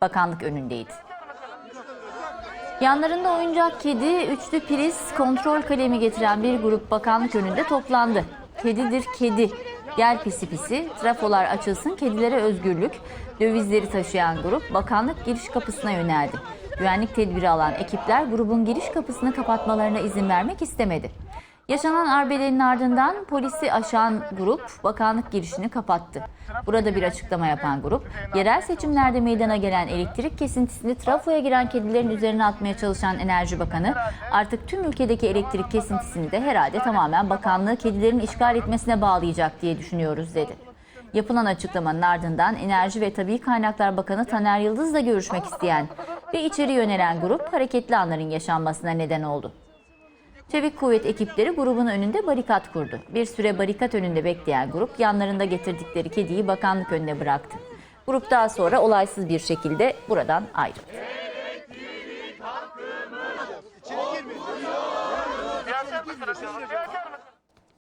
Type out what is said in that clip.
bakanlık önündeydi. Yanlarında oyuncak kedi, üçlü priz, kontrol kalemi getiren bir grup bakanlık önünde toplandı. Kedidir kedi, gel pisi pisi, trafolar açılsın, kedilere özgürlük. Dövizleri taşıyan grup bakanlık giriş kapısına yöneldi. Güvenlik tedbiri alan ekipler grubun giriş kapısını kapatmalarına izin vermek istemedi. Yaşanan arbelerin ardından polisi aşan grup bakanlık girişini kapattı. Burada bir açıklama yapan grup, yerel seçimlerde meydana gelen elektrik kesintisini trafoya giren kedilerin üzerine atmaya çalışan Enerji Bakanı, artık tüm ülkedeki elektrik kesintisini de herhalde tamamen bakanlığı kedilerin işgal etmesine bağlayacak diye düşünüyoruz dedi. Yapılan açıklamanın ardından Enerji ve Tabii Kaynaklar Bakanı Taner Yıldız'la görüşmek isteyen ve içeri yönelen grup hareketli anların yaşanmasına neden oldu. Çevik kuvvet ekipleri grubun önünde barikat kurdu. Bir süre barikat önünde bekleyen grup yanlarında getirdikleri kediyi bakanlık önüne bıraktı. Grup daha sonra olaysız bir şekilde buradan ayrıldı. Mısınız?